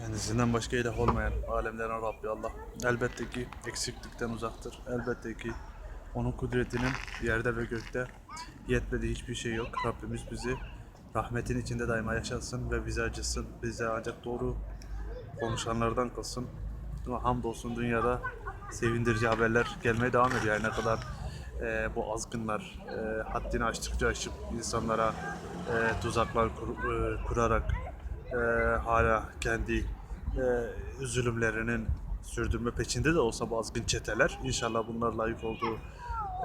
Kendisinden başka ilah olmayan alemlerin Rabbi Allah. Elbette ki eksiklikten uzaktır. Elbette ki onun kudretinin yerde ve gökte yetmediği hiçbir şey yok. Rabbimiz bizi rahmetin içinde daima yaşatsın ve bize acısın. Bize ancak doğru konuşanlardan kılsın. Hamdolsun dünyada sevindirici haberler gelmeye devam ediyor. Yani ne kadar e, bu azgınlar e, haddini aştıkça aşıp insanlara e, tuzaklar kur- e, kurarak e, hala kendi e, zulümlerinin sürdürme peşinde de olsa bu azgın çeteler inşallah bunlar layık olduğu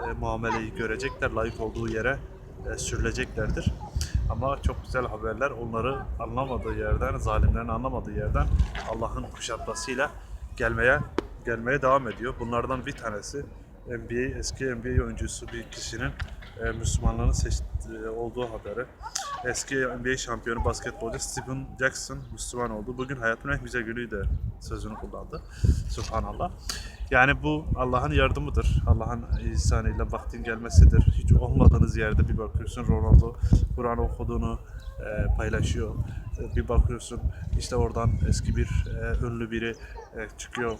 e, muameleyi görecekler, layık olduğu yere e, sürüleceklerdir. Ama çok güzel haberler onları anlamadığı yerden, zalimlerin anlamadığı yerden Allah'ın kuşatmasıyla gelmeye gelmeye devam ediyor. Bunlardan bir tanesi NBA eski NBA oyuncusu bir kişinin e, Müslümanlığını seçti, e, olduğu haberi. Eski NBA şampiyonu basketbolcu Stephen Jackson Müslüman oldu. Bugün hayatımın en güzel günüydü sözünü kullandı. Subhanallah. Yani bu Allah'ın yardımıdır. Allah'ın ihsanıyla vaktin gelmesidir. Hiç olmadığınız yerde bir bakıyorsun Ronaldo Kur'an okuduğunu e, paylaşıyor. E, bir bakıyorsun işte oradan eski bir e, ünlü biri e, çıkıyor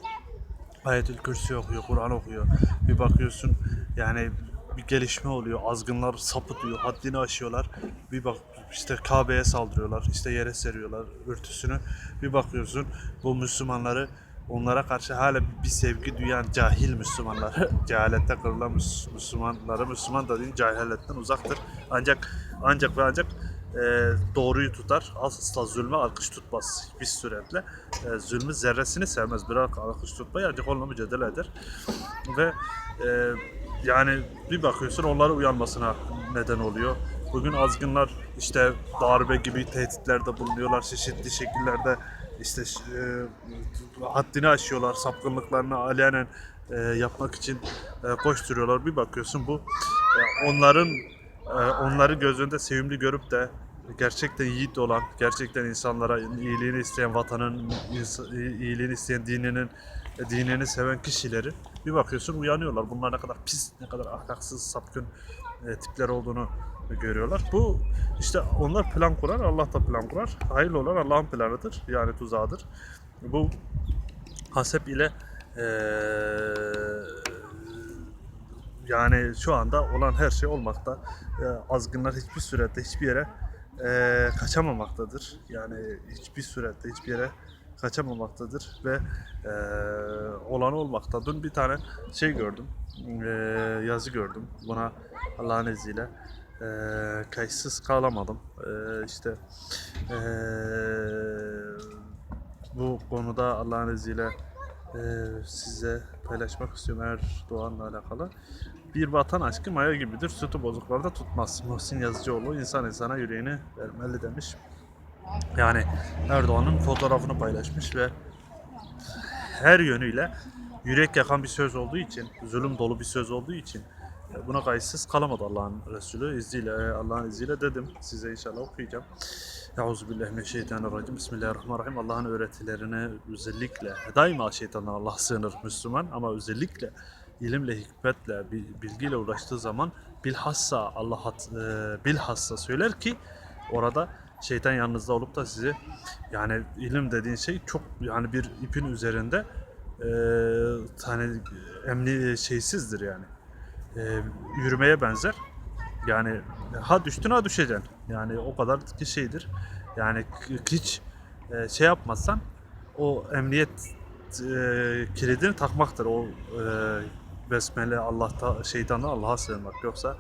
Ayetül Kürsi okuyor, Kur'an okuyor. Bir bakıyorsun yani bir gelişme oluyor. Azgınlar sapıtıyor, haddini aşıyorlar. Bir bak işte Kabe'ye saldırıyorlar, işte yere seriyorlar örtüsünü. Bir bakıyorsun bu Müslümanları onlara karşı hala bir sevgi duyan cahil Müslümanları, cehalette kırılan Müs- Müslümanları, Müslüman da değil cehaletten uzaktır. Ancak ancak ve ancak e, doğruyu tutar. Asla zulme alkış tutmaz hiçbir suretle. E, zulmü zerresini sevmez. Bir alkış tutmayı ancak onunla mücadele eder. Ve e, yani bir bakıyorsun onları uyanmasına neden oluyor. Bugün azgınlar işte darbe gibi tehditlerde bulunuyorlar. Çeşitli şekillerde işte e, haddini aşıyorlar. Sapkınlıklarını alenen e, yapmak için e, koşturuyorlar. Bir bakıyorsun bu e, onların e, onları göz sevimli görüp de gerçekten yiğit olan, gerçekten insanlara iyiliğini isteyen vatanın iyiliğini isteyen dininin dinini seven kişileri bir bakıyorsun uyanıyorlar. Bunlar ne kadar pis, ne kadar ahlaksız, sapkın e, tipler olduğunu görüyorlar. Bu işte onlar plan kurar, Allah da plan kurar. Hayırlı olan Allah'ın planıdır. Yani tuzağıdır. Bu hasep ile eee yani şu anda olan her şey olmakta. Ee, azgınlar hiçbir surette hiçbir yere e, kaçamamaktadır. Yani hiçbir surette hiçbir yere kaçamamaktadır ve e, olan olmakta. Dün bir tane şey gördüm, e, yazı gördüm. Buna Allah'ın izniyle e, kayıtsız kalamadım. E, işte e, bu konuda Allah'ın izniyle e, size paylaşmak istiyorum Erdoğan'la alakalı. Bir vatan aşkı maya gibidir, sütü bozuklarda tutmaz. Muhsin Yazıcıoğlu insan insana yüreğini vermeli demiş. Yani Erdoğan'ın fotoğrafını paylaşmış ve her yönüyle yürek yakan bir söz olduğu için, zulüm dolu bir söz olduğu için buna kayıtsız kalamadı Allah'ın Resulü. İzniyle, Allah'ın izniyle dedim. Size inşallah okuyacağım. Euzubillahimineşşeytanirracim. Bismillahirrahmanirrahim. Allah'ın öğretilerine özellikle, daima şeytandan Allah sığınır Müslüman ama özellikle ilimle, hikmetle, bil- bilgiyle uğraştığı zaman bilhassa Allah e, bilhassa söyler ki orada şeytan yanınızda olup da sizi yani ilim dediğin şey çok yani bir ipin üzerinde e, hani emni şeysizdir yani. E, yürümeye benzer. Yani ha düştün ha düşeceksin. Yani o kadar ki şeydir. Yani hiç e, şey yapmazsan o emniyet e, kilidini takmaktır. O e, besmele Allah'ta şeytandan Allah'a sığınmak. Yoksa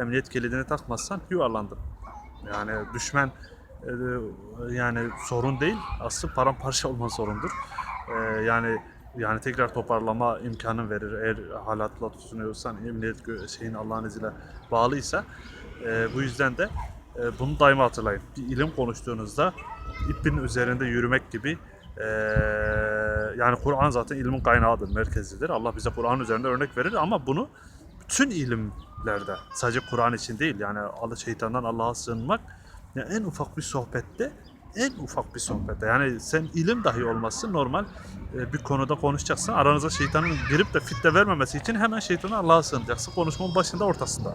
emniyet kilidini takmazsan yuvarlandın. Yani düşmen e, yani sorun değil. Aslı paramparça olma sorundur. E, yani yani tekrar toparlama imkanı verir. Eğer halatla tutunuyorsan, emniyet şeyin Allah'ın izniyle bağlıysa. E, bu yüzden de e, bunu daima hatırlayın. Bir ilim konuştuğunuzda ipin üzerinde yürümek gibi e, yani Kur'an zaten ilmin kaynağıdır, merkezidir. Allah bize Kur'an üzerinde örnek verir ama bunu bütün ilimlerde, sadece Kur'an için değil yani şeytandan Allah'a sığınmak yani en ufak bir sohbette en ufak bir sohbette. Yani sen ilim dahi olmazsın normal e, bir konuda konuşacaksın. Aranıza şeytanın girip de fitne vermemesi için hemen şeytana Allah'a sığınacaksın. Konuşmanın başında ortasında.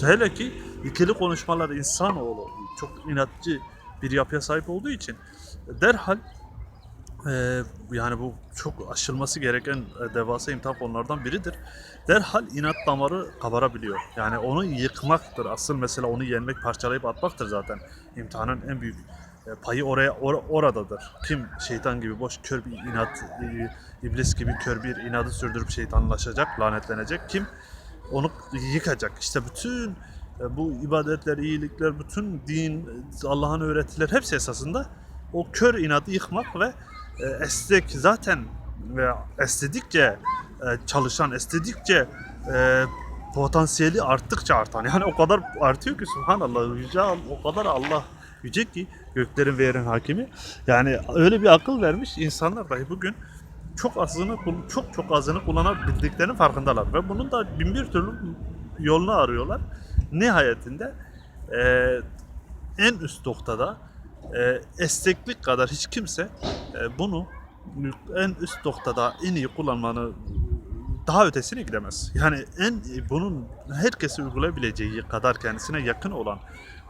Hele ki ikili konuşmalar insanoğlu çok inatçı bir yapıya sahip olduğu için derhal Ee, yani bu çok aşılması gereken e, devasa imtihan konulardan biridir. Derhal inat damarı kabarabiliyor. Yani onu yıkmaktır. Asıl mesele onu yenmek, parçalayıp atmaktır zaten. İmtihanın en büyük e, payı oraya or- oradadır. Kim şeytan gibi boş kör bir inat, e, iblis gibi kör bir inadı sürdürüp şeytanlaşacak, lanetlenecek. Kim onu yıkacak. İşte bütün e, bu ibadetler, iyilikler, bütün din, Allah'ın öğretileri hepsi esasında o kör inadı yıkmak ve e, esnek zaten ve esnedikçe e, çalışan, esnedikçe e, potansiyeli arttıkça artan. Yani o kadar artıyor ki subhanallah yüce o kadar Allah yüce ki göklerin ve yerin hakimi. Yani öyle bir akıl vermiş insanlar dahi bugün çok azını çok çok azını kullanabildiklerinin farkındalar ve bunun da bin bir türlü yolunu arıyorlar. Nihayetinde e, en üst noktada e, esneklik kadar hiç kimse e, bunu en üst noktada en iyi kullanmanı daha ötesine gidemez. Yani en bunun herkesi uygulayabileceği kadar kendisine yakın olan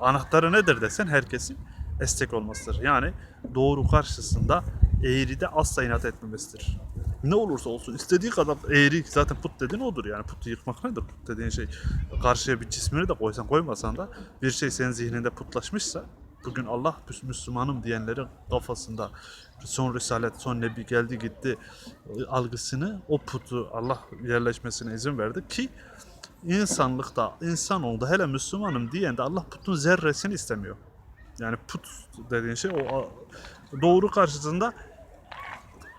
anahtarı nedir desen herkesin esnek olmasıdır. Yani doğru karşısında eğride asla inat etmemesidir. Ne olursa olsun istediği kadar eğri zaten put dediğin odur yani putu yıkmak nedir put dediğin şey karşıya bir cismini de koysan koymasan da bir şey senin zihninde putlaşmışsa bugün Allah Müs- Müslümanım diyenlerin kafasında son risalet son nebi geldi gitti e, algısını o putu Allah yerleşmesine izin verdi ki insanlıkta insan oldu hele Müslümanım diyen de Allah putun zerresini istemiyor. Yani put dediğin şey o doğru karşısında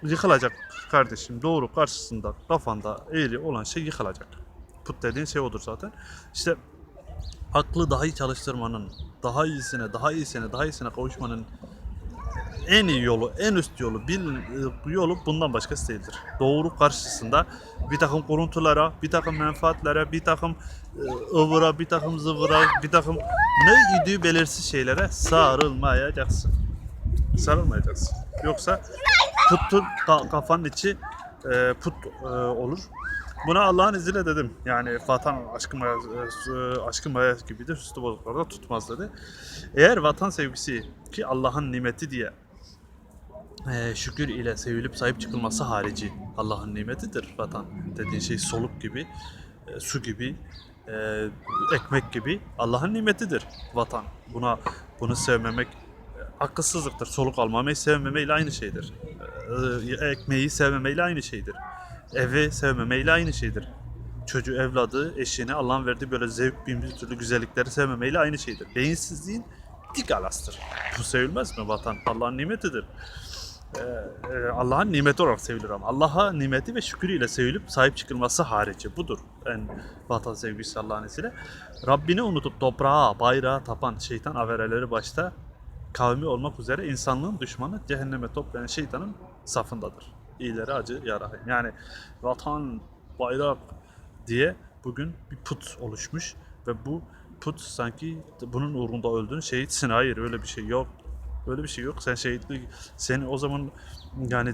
yıkılacak kardeşim. Doğru karşısında kafanda eğri olan şey yıkılacak. Put dediğin şey odur zaten. İşte aklı daha iyi çalıştırmanın, daha iyisine, daha iyisine, daha iyisine kavuşmanın en iyi yolu, en üst yolu, bil e, yolu bundan başkası değildir. Doğru karşısında bir takım kuruntulara, bir takım menfaatlere, bir takım e, ıvıra, bir takım zıvıra, bir takım ne idüğü belirsiz şeylere sarılmayacaksın. Sarılmayacaksın. Yoksa putun ka- kafanın içi e, put olur. Buna Allah'ın izniyle dedim. Yani vatan aşkın maya, e, aşkın maya gibidir. Üstü bozuklarda tutmaz dedi. Eğer vatan sevgisi ki Allah'ın nimeti diye e, şükür ile sevilip sahip çıkılması harici Allah'ın nimetidir vatan. Dediğin şey soluk gibi, e, su gibi, e, ekmek gibi Allah'ın nimetidir vatan. Buna bunu sevmemek e, akılsızlıktır. Soluk almamayı sevmemeyle aynı şeydir. E, ekmeği sevmemeyle aynı şeydir. Evi sevmemeyle aynı şeydir. Çocuğu, evladı, eşini Allah'ın verdiği böyle zevk bin bir türlü güzellikleri sevmemeyle aynı şeydir. Beyinsizliğin dik alastır. Bu sevilmez mi vatan? Allah'ın nimetidir. Ee, e, Allah'ın nimeti olarak sevilir ama Allah'a nimeti ve şükürüyle sevilip sahip çıkılması harici budur en vatan sevgisi Allah'ın izniyle. Rabbini unutup toprağa, bayrağa tapan şeytan avereleri başta kavmi olmak üzere insanlığın düşmanı cehenneme toplayan şeytanın safındadır. İyileri acı yarahim. Yani vatan, bayrak diye bugün bir put oluşmuş ve bu put sanki bunun uğrunda öldüğün şehitsin. Hayır öyle bir şey yok. Öyle bir şey yok. Sen şehitlik, seni o zaman yani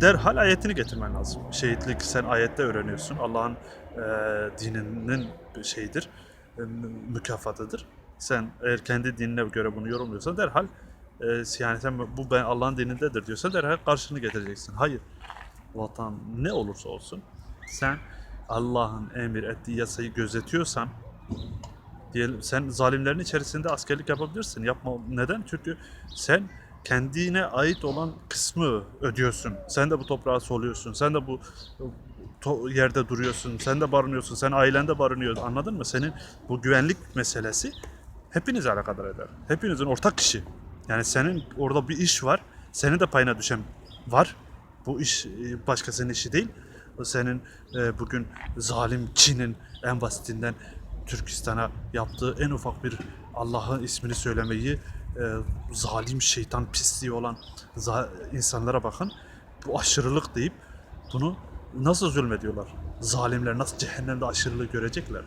derhal ayetini getirmen lazım. Şehitlik sen ayette öğreniyorsun. Allah'ın e, dininin şeyidir, e, mü- mükafatıdır. Sen eğer kendi dinine göre bunu yorumluyorsan derhal e, yani sen bu ben Allah'ın dinindedir diyorsan derhal karşılığını getireceksin. Hayır. Vatan ne olursa olsun sen Allah'ın emir ettiği yasayı gözetiyorsan diyelim sen zalimlerin içerisinde askerlik yapabilirsin. Yapma neden? Çünkü sen kendine ait olan kısmı ödüyorsun. Sen de bu toprağa soluyorsun. Sen de bu yerde duruyorsun. Sen de barınıyorsun. Sen ailende barınıyor. Anladın mı? Senin bu güvenlik meselesi hepinizi alakadar eder. Hepinizin ortak işi. Yani senin orada bir iş var. Senin de payına düşen var. Bu iş e, başkasının işi değil. O senin e, bugün zalim Çin'in en basitinden Türkistan'a yaptığı en ufak bir Allah'ın ismini söylemeyi e, zalim şeytan pisliği olan insanlara bakın. Bu aşırılık deyip bunu nasıl zulmediyorlar? Zalimler nasıl cehennemde aşırılığı görecekler?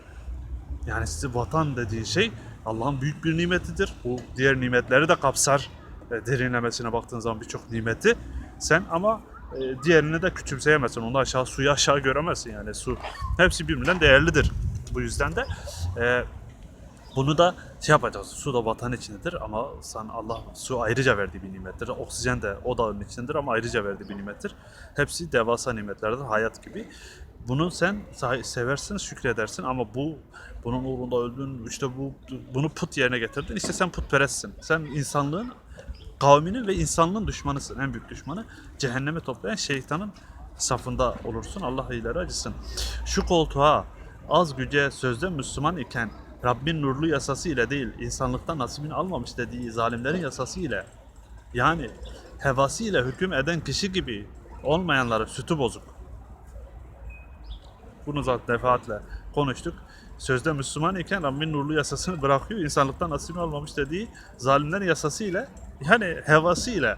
Yani size vatan dediğin şey Allah'ın büyük bir nimetidir. Bu diğer nimetleri de kapsar. E, derinlemesine baktığın zaman birçok nimeti. Sen ama e, diğerini de küçümseyemezsin. Onu aşağı suyu aşağı göremezsin yani. Su hepsi birbirinden değerlidir. Bu yüzden de e, Bunu da şey yapacağız. Su da vatan içindedir ama sen Allah su ayrıca verdiği bir nimettir. Oksijen de o da onun içindedir ama ayrıca verdiği bir nimettir. Hepsi devasa nimetlerdir hayat gibi. Bunu sen seversin, şükredersin ama bu bunun uğrunda öldün, işte bu bunu put yerine getirdin. İşte sen putperestsin. Sen insanlığın kavminin ve insanlığın düşmanısın. En büyük düşmanı cehenneme toplayan şeytanın safında olursun. Allah iyileri acısın. Şu koltuğa az güce sözde Müslüman iken Rabbin nurlu yasası ile değil, insanlıktan nasibini almamış dediği zalimlerin yasası ile yani hevası ile hüküm eden kişi gibi olmayanları sütü bozuk. Bunu zaten defaatle konuştuk. Sözde Müslüman iken Rabbin nurlu yasasını bırakıyor. insanlıktan nasibini almamış dediği zalimlerin yasası ile yani hevası ile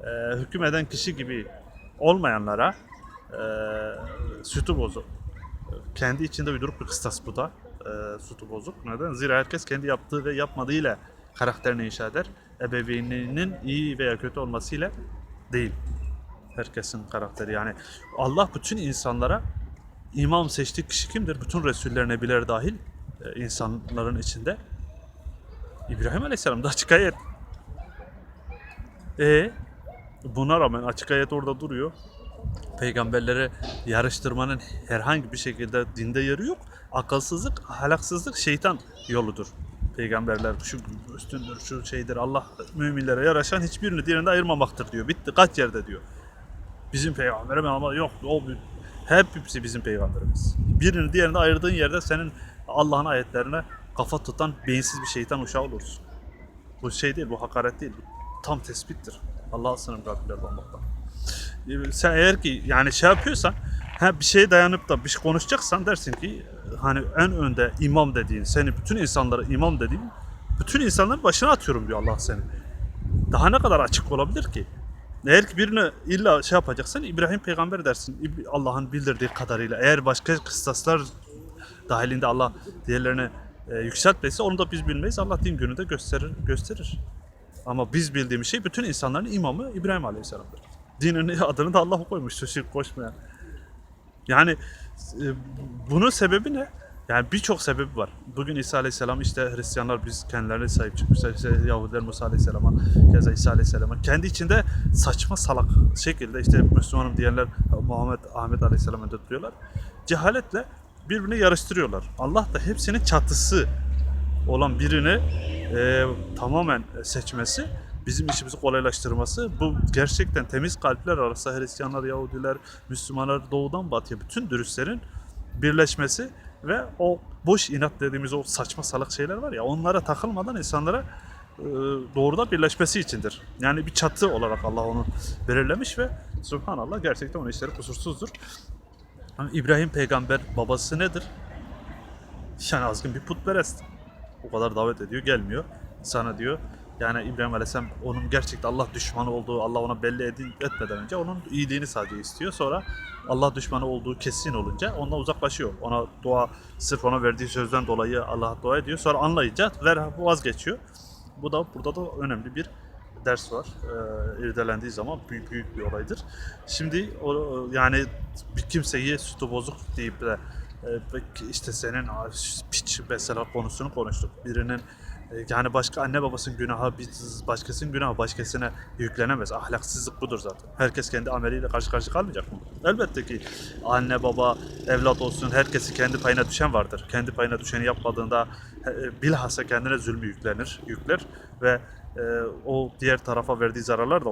e, hüküm eden kişi gibi olmayanlara e, sütü bozuk. Kendi içinde uyduruk bir kıstas bu da. E, sütü bozuk. Neden? Zira herkes kendi yaptığı ve yapmadığıyla karakterini inşa eder. Ebeveyninin iyi veya kötü olmasıyla değil. Herkesin karakteri yani. Allah bütün insanlara imam seçtiği kişi kimdir? Bütün Resuller, Nebiler dahil e, insanların içinde. İbrahim Aleyhisselam da açık ayet. E buna rağmen açık ayet orada duruyor. Peygamberlere yarıştırmanın herhangi bir şekilde dinde yeri yok. Akılsızlık, ahlaksızlık şeytan yoludur. Peygamberler şu üstündür, şu şeydir. Allah müminlere yaraşan hiçbirini diğerinde ayırmamaktır diyor. Bitti kaç yerde diyor. Bizim peygamberimiz ama yok o hepsi bizim peygamberimiz. Birini diğerini ayırdığın yerde senin Allah'ın ayetlerine kafa tutan beyinsiz bir şeytan uşağı olursun. Bu şey değil, bu hakaret değil. Bu tam tespittir. Allah'a sınırım gafirlerden olmaktan. Ee, Sen eğer ki yani şey yapıyorsan, ha bir şeye dayanıp da bir şey konuşacaksan dersin ki hani en önde imam dediğin, seni bütün insanlara imam dediğin, bütün insanların başına atıyorum diyor Allah seni. Daha ne kadar açık olabilir ki? Ki birine illa şey yapacaksan İbrahim peygamber dersin. Allah'ın bildirdiği kadarıyla. Eğer başka kıstaslar dahilinde Allah diğerlerine e, yükseltmeyse onu da biz bilmeyiz. Allah din günü de gösterir. gösterir. Ama biz bildiğimiz şey bütün insanların imamı İbrahim Aleyhisselam'dır. Dinin adını da Allah koymuş. Şirk koşmayan. Yani e, bunun sebebi ne? Yani birçok sebebi var. Bugün İsa Aleyhisselam işte Hristiyanlar biz kendilerine sahip çıkmışlar. İşte Yahudiler Musa Aleyhisselam'a, keza İsa Aleyhisselam'a. Kendi içinde saçma salak şekilde işte Müslümanım diyenler Muhammed Ahmet Aleyhisselam'a tutuyorlar. Cehaletle birbirini yarıştırıyorlar. Allah da hepsinin çatısı olan birini e, tamamen seçmesi bizim işimizi kolaylaştırması bu gerçekten temiz kalpler arasında Hristiyanlar, Yahudiler, Müslümanlar doğudan batıya bütün dürüstlerin birleşmesi ve o boş inat dediğimiz o saçma salak şeyler var ya onlara takılmadan insanlara e, doğrudan birleşmesi içindir. Yani bir çatı olarak Allah onu belirlemiş ve Subhanallah gerçekten onun işleri kusursuzdur. Ama İbrahim peygamber babası nedir? Yani azgın bir putperest. O kadar davet ediyor gelmiyor. Sana diyor yani İbrahim Aleyhisselam onun gerçekten Allah düşmanı olduğu Allah ona belli edi- etmeden önce onun iyiliğini sadece istiyor. Sonra Allah düşmanı olduğu kesin olunca ondan uzaklaşıyor. Ona dua sırf ona verdiği sözden dolayı Allah'a dua ediyor. Sonra anlayınca ver vazgeçiyor. Bu da burada da önemli bir ders var. Ee, irdelendiği zaman büyük büyük bir olaydır. Şimdi o, yani bir kimseyi sütü bozuk deyip de e, işte senin "Aa, piç mesela konusunu konuştuk. Birinin e, yani başka anne babasının günahı, biz başkasının günahı başkasına yüklenemez. Ahlaksızlık budur zaten. Herkes kendi ameliyle karşı karşıya kalmayacak mı? Elbette ki anne baba, evlat olsun herkesin kendi payına düşen vardır. Kendi payına düşeni yapmadığında e, bilhassa kendine zulmü yüklenir, yükler ve e, o diğer tarafa verdiği zararlar da ona